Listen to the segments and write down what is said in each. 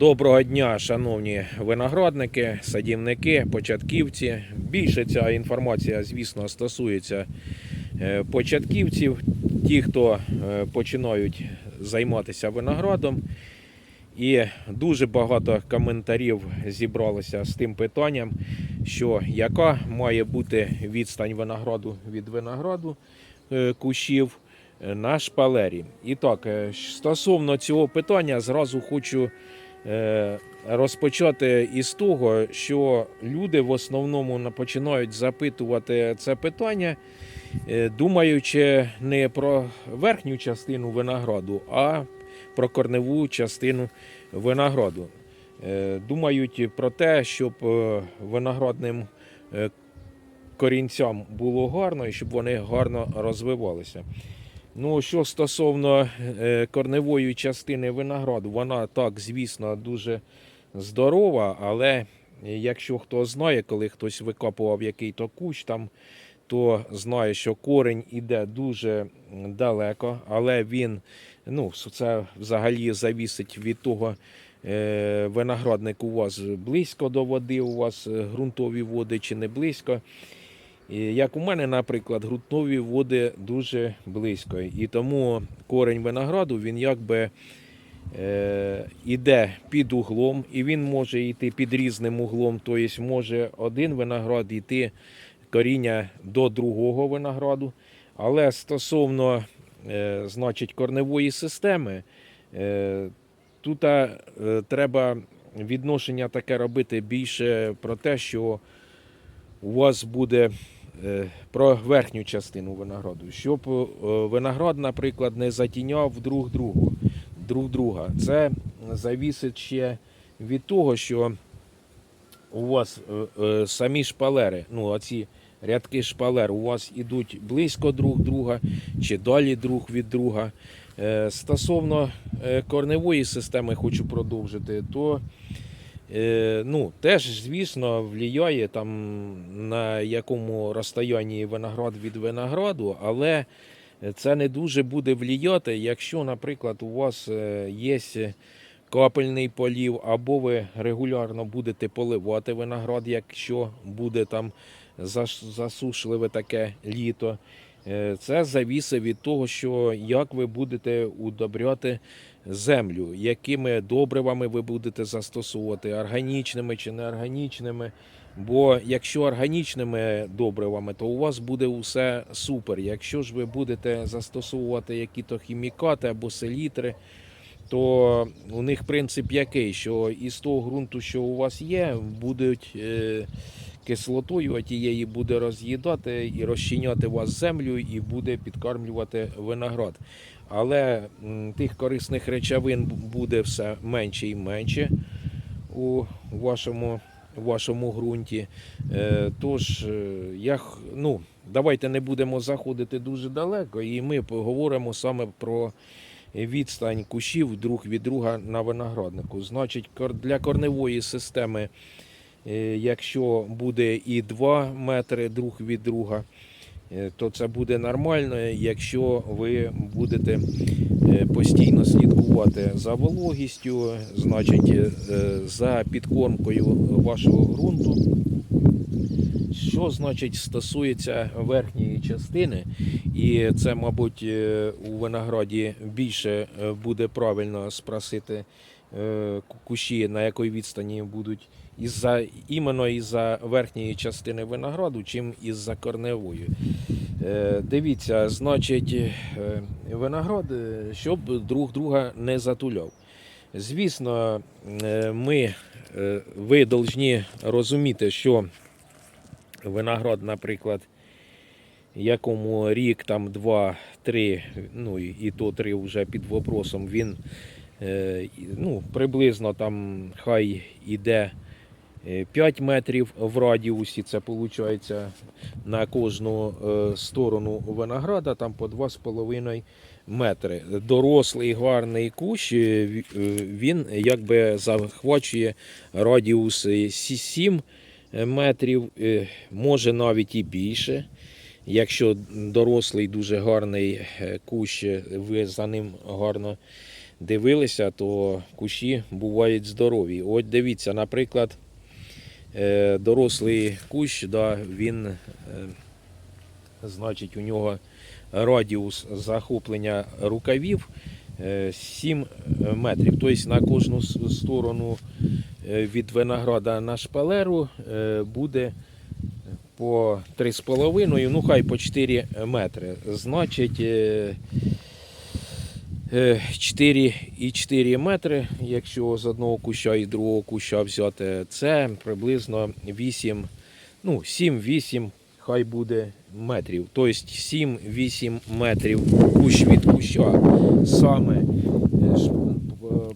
Доброго дня, шановні виноградники, садівники, початківці. Більше ця інформація, звісно, стосується е, початківців, ті, хто е, починають займатися виноградом. І дуже багато коментарів зібралося з тим питанням, що яка має бути відстань винограду від винограду е, кущів на шпалері. І так, стосовно цього питання, зразу хочу розпочати із того, що люди в основному починають запитувати це питання, е, думаючи не про верхню частину винограду, а про корневу частину винограду. Е, Думають про те, щоб е, виноградним е, корінцям було гарно і щоб вони гарно розвивалися. Ну, що стосовно е, корневої частини винограду, вона так, звісно, дуже здорова, але якщо хто знає, коли хтось викопував який-то кущ там, то знає, що корінь іде дуже далеко, але він, ну, це взагалі завісить від того, е, виноградник у вас близько до води, у вас е, ґрунтові води чи не близько. Як у мене, наприклад, ґрунтові води дуже близько. І тому корень винограду він якби е, іде під углом, і він може йти під різним углом. Тобто може один виноград йти коріння до другого винограду. Але стосовно е, значить, корневої системи, е, тут е, треба відношення таке робити більше про те, що у вас буде е, про верхню частину винограду, щоб е, виноград, наприклад, не затіняв друг другу, друг друга. Це завісить ще від того, що у вас е, е, самі шпалери, ну оці рядки шпалер у вас ідуть близько друг друга чи далі друг від друга. Е, Стосовно е, корневої системи хочу продовжити, то Е, ну, теж, звісно, впливає там на якому розстоянні виноград від винограду, але це не дуже буде впливати, якщо, наприклад, у вас е, є капельний полів, або ви регулярно будете поливати виноград, якщо буде там засушливе таке літо. Е, Це завісить від того, що як ви будете удобряти землю, якими добривами ви будете застосовувати, органічними чи неорганічними. Бо якщо органічними добривами, то у вас буде усе супер. Якщо ж ви будете застосовувати які-то хімікати або селітри, то у них принцип який, що із того ґрунту, що у вас є, будуть е, кислотою тієї буде роз'їдати і розчиняти вас землю і буде підкармлювати виноград. Але тих корисних речовин буде все менше і менше у вашому, вашому ґрунті. Е, Тож, е, я, ну, давайте не будемо заходити дуже далеко, і ми поговоримо саме про відстань кущів друг від друга на винограднику. Значить, для корневої системи, якщо буде і 2 метри друг від друга, е, то це буде нормально, якщо ви будете е, постійно слідкувати за вологістю, значить е, за підкормкою вашого ґрунту. Що значить стосується верхньої частини, і це, мабуть, е, у винограді більше е, буде правильно спросити е, кущі, на якій відстані будуть із-за іменно із-за верхньої частини винограду, чим із-за корневої. Е, Дивіться, значить, е, виноград, е, щоб друг друга не затуляв. Звісно, е, ми, е, ви повинні розуміти, що виноград, наприклад, якому рік, там два-три, ну і то три вже під вопросом, він е, ну, приблизно там хай іде 5 метрів в радіусі, це виходить на кожну е, сторону винограда, там по 2,5 метри. Дорослий гарний кущ, е, ві- е, він якби захвачує радіус е, 7 метрів, е, може навіть і більше. Якщо дорослий дуже гарний е, кущ, е, ви за ним гарно дивилися, то кущі бувають здорові. От дивіться, наприклад, е, дорослий кущ, да, він, е, значить, у нього радіус захоплення рукавів е, 7 метрів. Тобто на кожну сторону е, від винограда на шпалеру е, буде по 3,5, ну хай по 4 метри. Значить, е, е, 4,4 метри, якщо з одного куща і другого куща взяти, це приблизно 8, ну 7-8, хай буде метрів. Тобто 7-8 метрів кущ від куща. Саме е,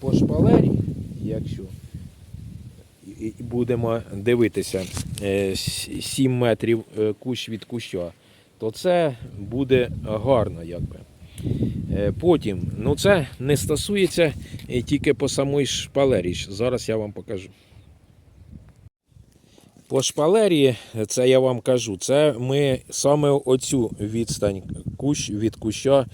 по шпалері, якщо будемо дивитися е, 7 метрів е, кущ від куща, то це буде гарно, якби. Е, Потім, ну це не стосується е, тільки по самій шпалері. Зараз я вам покажу. По шпалері, е, це я вам кажу, це ми саме оцю відстань кущ від куща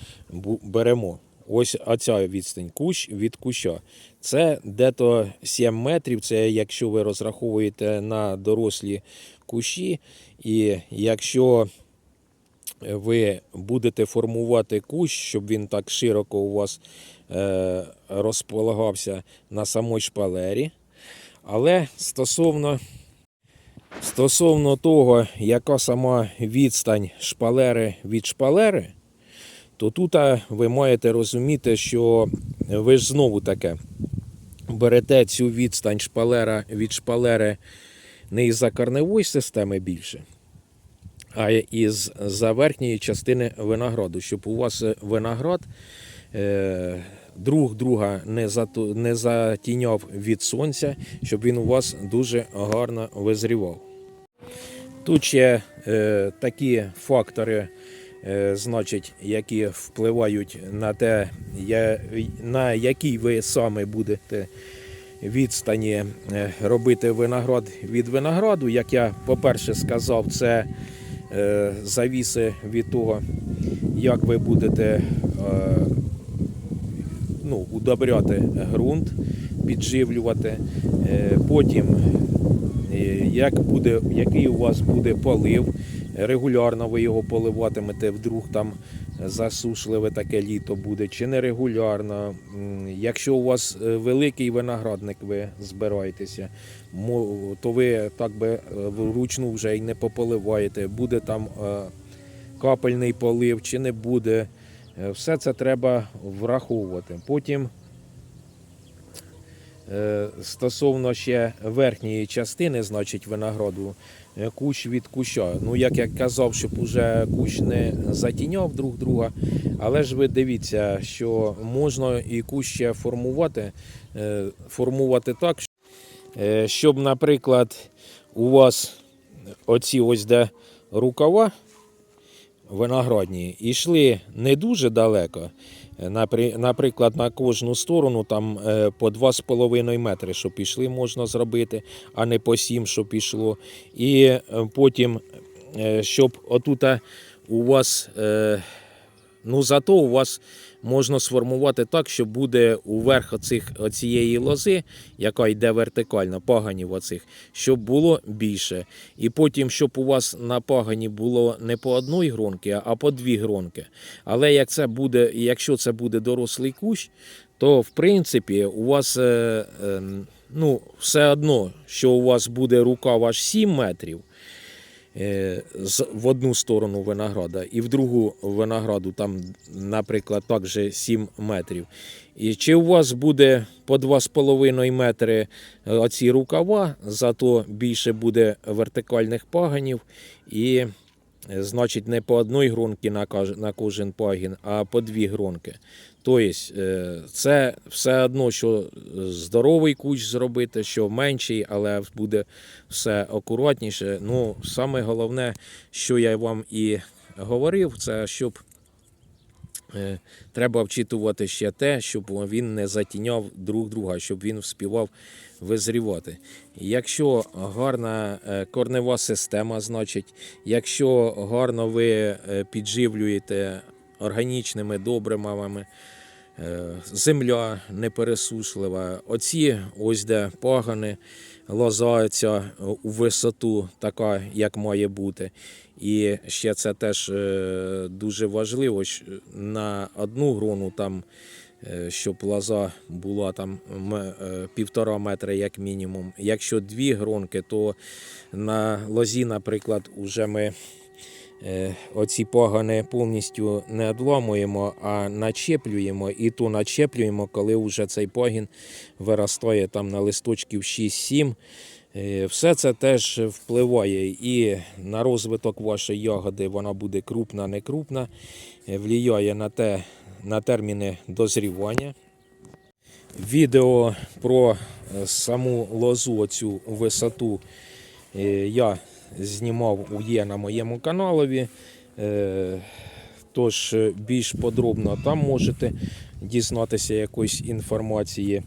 беремо. Ось оця відстань кущ від куща. Це дето 7 метрів. Це якщо ви розраховуєте на дорослі кущі. І якщо ви будете формувати кущ, щоб він так широко у вас е, розполагався на самій шпалері. Але стосовно, стосовно того, яка сама відстань шпалери від шпалери, то тут ви маєте розуміти, що ви ж знову таке берете цю відстань шпалера від шпалери не із-за корневої системи більше, а із за верхньої частини винограду, щоб у вас е, виноград е, друг друга не, не затіняв від сонця, щоб він у вас дуже гарно визрівав. Тут ще е, такі фактори, е, значить, які впливають на те, я, на якій ви саме будете відстані е, робити виноград від винограду. Як я, по-перше, сказав, це завіси від того, як ви будете е, ну, удобряти ґрунт, підживлювати. Е, Потім, е, як буде, який у вас буде полив, регулярно ви його поливатимете, вдруг там засушливе таке літо буде, чи нерегулярно. Якщо у вас е, великий виноградник, ви збираєтеся, то ви так би е, вручну вже й не пополиваєте. Буде там е, капельний полив чи не буде. Все це треба враховувати. Потім стосовно ще верхньої частини, значить, винограду, е, кущ від куща. Ну, як я казав, щоб уже кущ не затіняв друг друга. Але ж ви дивіться, що можна і кущ формувати, е, формувати так, е, щоб, наприклад, у вас оці ось де рукава виноградні йшли не дуже далеко. Напри- Наприклад, на кожну сторону там е, по 2,5 метри, що пішли, можна зробити, а не по 7, щоб пішло. І е, потім, е, щоб отут у вас, ну зато у вас можна сформувати так, що буде уверх оцих, оцієї лози, яка йде вертикально, паганів оцих, щоб було більше. І потім, щоб у вас на пагані було не по одній гронки, а по дві гронки. Але як це буде, якщо це буде дорослий кущ, то в принципі у вас е, е, ну, все одно, що у вас буде рукав аж 7 метрів. Е, В одну сторону винограда і в другу винограду, там, наприклад, також 7 метрів. І чи у вас буде по 2,5 метри е, оці рукава, зато більше буде вертикальних паганів, і значить не по одній гронці на кожен пагін, а по дві гронки. Тобто е, це все одно, що здоровий кущ зробити, що менший, але буде все акуратніше. Ну, саме головне, що я вам і говорив, це щоб е, треба вчитувати ще те, щоб він не затіняв друг друга, щоб він вспівав визрівати. Якщо гарна е, корнева система, значить, якщо гарно ви е, підживлюєте органічними добривами, е, земля непересушлива. Оці ось де пагани лозаються у висоту, така, як має бути. І ще це теж дуже важливо, що на одну грону там. Е, Щоб лоза була там е, півтора метра як мінімум. Якщо дві гронки, то на лозі, наприклад, уже ми е, оці пагани повністю не обламуємо, а начеплюємо. І то начеплюємо, коли вже цей пагін виростає там на листочків 6-7. Е, Все це теж впливає і на розвиток вашої ягоди, вона буде крупна, не крупна, влияє на те, на терміни дозрівання. Відео про е, саму лозу, оцю висоту е, я знімав є на моєму каналові. Е, Тож більш подробно там можете дізнатися якоїсь інформації.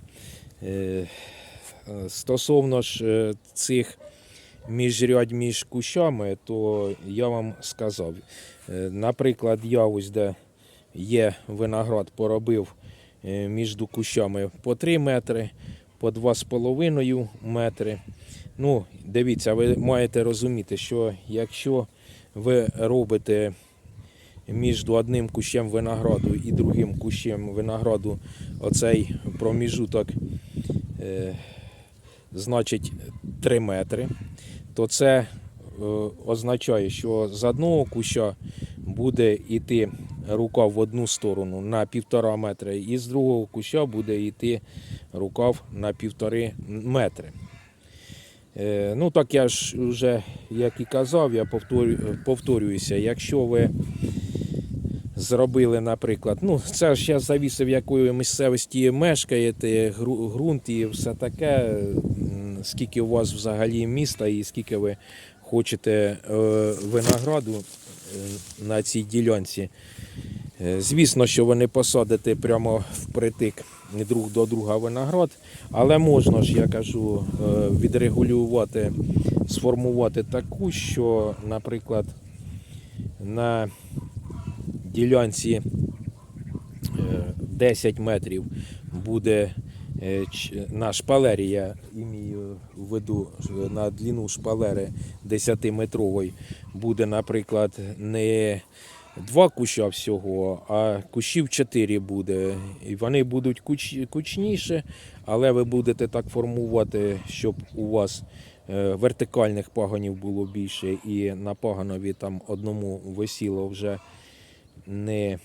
Стосовно ж цих міжрядь між кущами, то я вам сказав. Наприклад, я ось де є виноград, поробив е, між кущами по 3 метри, по 2,5 метри. Ну, дивіться, ви маєте розуміти, що якщо ви робите між одним кущем винограду і другим кущем винограду оцей проміжуток, е, значить 3 метри, то це е, означає, що з одного куща буде йти рукав в одну сторону на півтора метра, і з другого куща буде йти рукав на півтори метри. Е, Ну, так я ж вже, як і казав, я повторю, повторююся, якщо ви зробили, наприклад, ну, це ж я завісив, якої місцевості мешкаєте, ґрунт і все таке, скільки у вас взагалі міста і скільки ви хочете е, винограду е, на цій ділянці. Е, Звісно, що ви не посадите прямо впритик друг до друга виноград, але можна ж, я кажу, відрегулювати, сформувати таку, що, наприклад, на ділянці е, 10 метрів буде на шпалері, я імію в виду на длину шпалери 10-метрової буде, наприклад, не два куща всього, а кущів 4 буде. І вони будуть куч, кучніші, але ви будете так формувати, щоб у вас е, вертикальних пагонів було більше, і на паганові там одному висіло вже не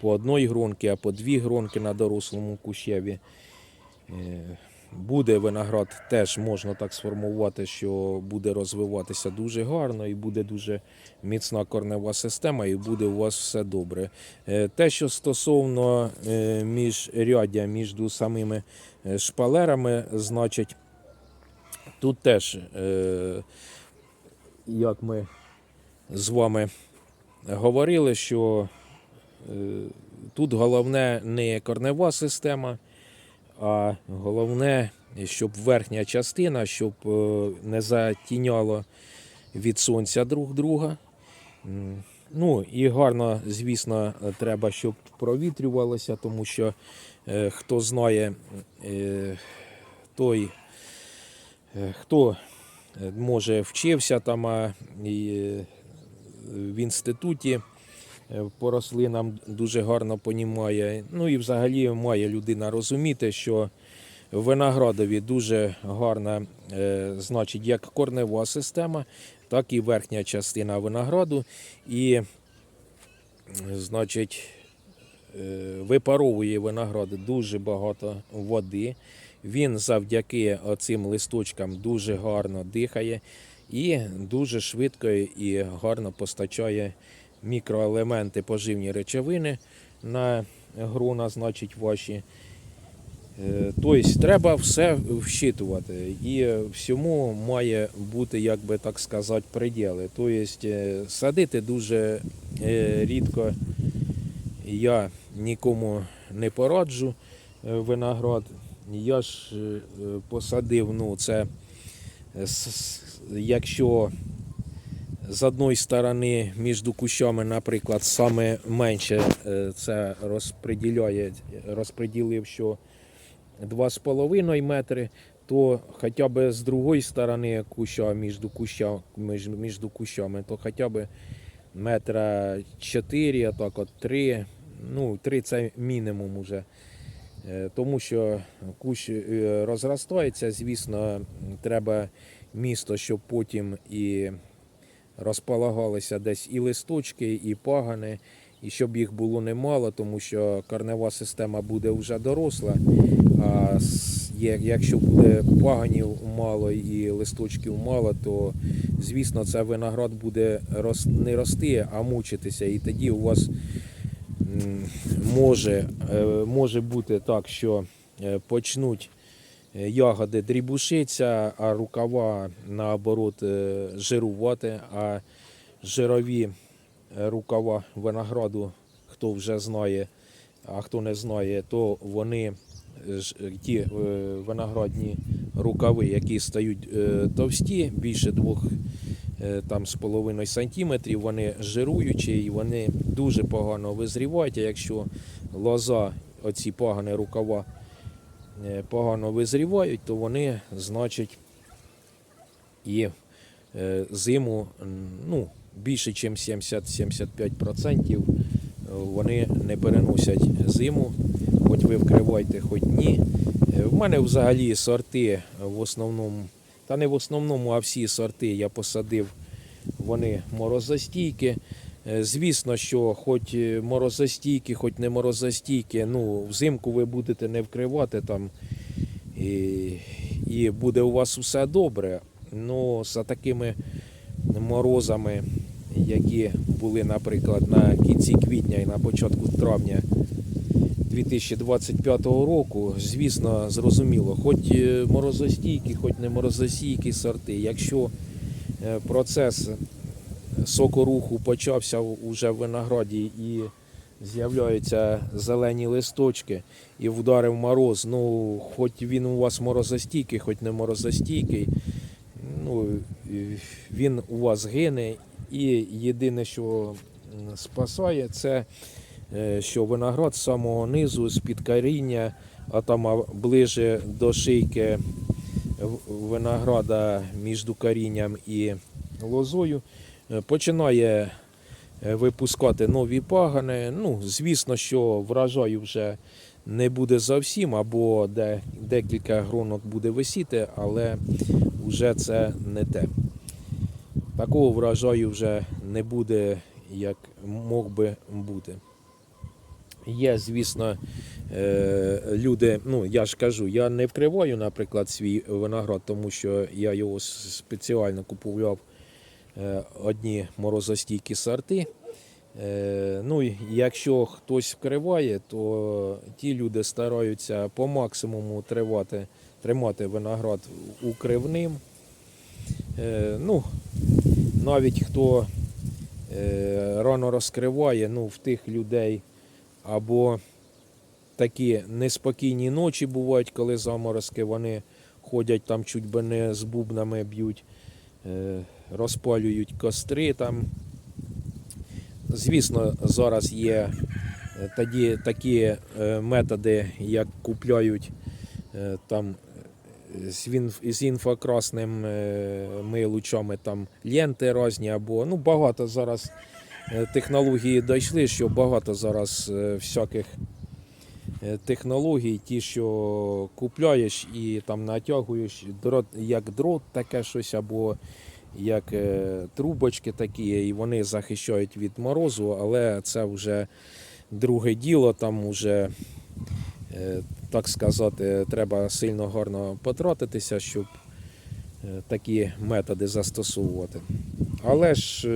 по одній гронці, а по дві гронки на дорослому кущеві. Е, Буде виноград теж можна так сформувати, що буде розвиватися дуже гарно і буде дуже міцна корнева система, і буде у вас все добре. Е, Те, що стосовно е, міжряддя між самими шпалерами, значить, тут теж, як ми з вами говорили, що тут головне не корнева система, а головне, щоб верхня частина, щоб е, не затіняло від сонця друг друга. Ну і гарно, звісно, треба, щоб провітрювалося, тому що е, хто знає, е, той, хто може вчився там в інституті по рослинам дуже гарно понімає. Ну і взагалі має людина розуміти, що виноградові дуже гарна, е, значить, як корнева система, так і верхня частина винограду. І, е, значить, е, випаровує виноград дуже багато води. Він завдяки цим листочкам дуже гарно дихає і дуже швидко і гарно постачає мікроелементи поживні речовини на грона, значить, ваші. Тобто треба все вщитувати і всьому має бути, як би так сказати, приділи. Тобто е, садити дуже е, рідко я нікому не пораджу виноград. Я ж посадив, ну це якщо з одної сторони між кущами, наприклад, саме менше е, це розподіляє, розподілив, що 2,5 метри, то хоча б з другої сторони куща між, куща, між, між кущами, то хоча б метра 4, а так от 3. Ну, 3 це мінімум уже. Е, Тому що кущ е, розростається, звісно, треба місто, щоб потім і розполагалися десь і листочки, і пагани, і щоб їх було немало, тому що корнева система буде вже доросла. А якщо буде паганів мало і листочків мало, то звісно це виноград буде не рости, а мучитися. І тоді у вас може, е, може бути так, що е, почнуть ягоди дрібушитися, а рукава наоборот е, жирувати, а жирові е, рукава винограду, хто вже знає, а хто не знає, то вони е, е, ті е, виноградні рукави, які стають е, товсті, більше двох е, там з половиною сантиметрів, вони жируючі і вони дуже погано визрівають. А якщо лоза, оці погані рукава е, погано визрівають, то вони, значить, і е, зиму ну, більше, ніж 70-75% вони не переносять зиму, хоч ви вкривайте, хоч ні. Е, В мене взагалі сорти в основному, та не в основному, а всі сорти я посадив, вони морозостійкі. Е, Звісно, що хоч е, морозостійкі, хоч не морозостійкі, ну, взимку ви будете не вкривати там і, і буде у вас все добре. Ну, за такими морозами, які були, наприклад, на кінці квітня і на початку травня 2025 року, звісно, зрозуміло, хоч е, морозостійкі, хоч не морозостійкі сорти, якщо процес сокоруху почався уже в винограді і з'являються зелені листочки і вдарив мороз, ну, хоч він у вас морозостійкий, хоч не морозостійкий, ну, він у вас гине. І єдине, що спасає, це е, що виноград з самого низу, з-під коріння, а там ближе до шийки винограда між корінням і лозою, починає е, випускати нові пагани. Ну, звісно, що врожаю вже не буде зовсім, або де, декілька гронок буде висіти, але вже це не те. Такого врожаю вже не буде, як мог би бути. Є, звісно, е, люди, ну я ж кажу, я не вкриваю, наприклад, свій виноград, тому що я його спеціально купував е, одні морозостійкі сорти. Е, Ну, якщо хтось вкриває, то ті люди стараються по максимуму тривати, тримати виноград укривним. Е, Ну, навіть хто е, рано розкриває, ну, в тих людей або такі неспокійні ночі бувають, коли заморозки, вони ходять там чуть би не з бубнами б'ють, е, розпалюють костри там. Звісно, зараз є е, тоді такі е, методи, як купляють е, там з, він, з інфокрасним е, ми лучами там ленти різні, або ну багато зараз технології дійшли, що багато зараз всяких технологій, ті, що купляєш і там натягуєш як дрот, таке щось, або як е, трубочки такі, і вони захищають від морозу, але це вже друге діло, там вже, е, так сказати, треба сильно гарно потратитися, щоб е, такі методи застосовувати. Але ж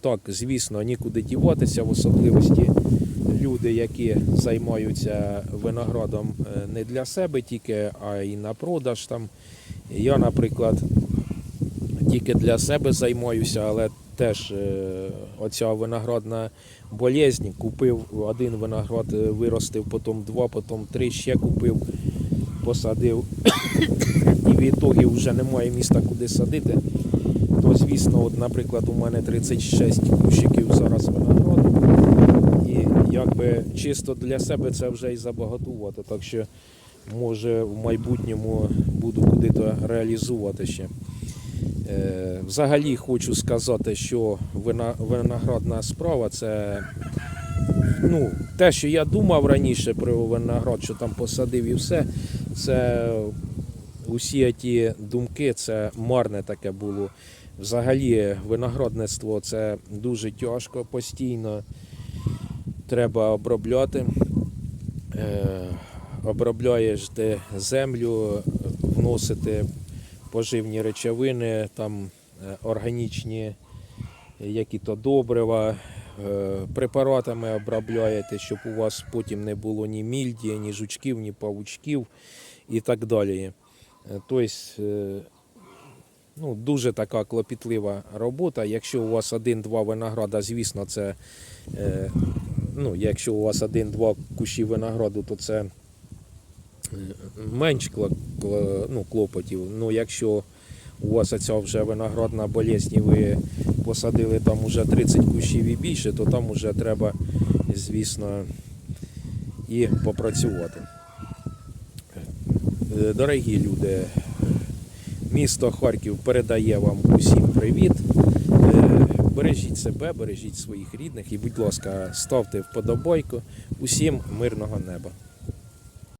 так, звісно, нікуди діватися, в особливості люди, які займаються виноградом не для себе тільки, а й на продаж там. Я, наприклад, тільки для себе займаюся, але теж е, оця виноградна болезнь. Купив один виноград, е, виростив, потім два, потім три, ще купив, посадив. І в ітогі вже немає міста, куди садити. То звісно, от, наприклад, у мене 36 кущиків зараз винограду. І якби чисто для себе це вже і забагатувати. Так що може в майбутньому буду куди-то реалізувати ще. Е, Взагалі хочу сказати, що виноградна справа це ну, те, що я думав раніше про виноград, що там посадив і все, це усі ті думки, це марне таке було. Взагалі, виноградництво це дуже тяжко постійно. Треба обробляти. Е, обробляєш де землю, вносити поживні речовини, там е, органічні, які то добрива, е, препаратами обробляєте, щоб у вас потім не було ні мільді, ні жучків, ні павучків і так далі. Е, Тобто, е, ну, дуже така клопітлива робота. Якщо у вас один-два винограда, звісно, це е, ну, якщо у вас один-два кущі винограду, то це е, менш ну, клопотів. Ну, якщо у вас оця вже виноградна болезнь і ви посадили там уже 30 кущів і більше, то там вже треба, звісно, і попрацювати. Е, Дорогі люди, місто Харків передає вам усім привіт. Е, Бережіть себе, бережіть своїх рідних і, будь ласка, ставте вподобайку. Усім мирного неба.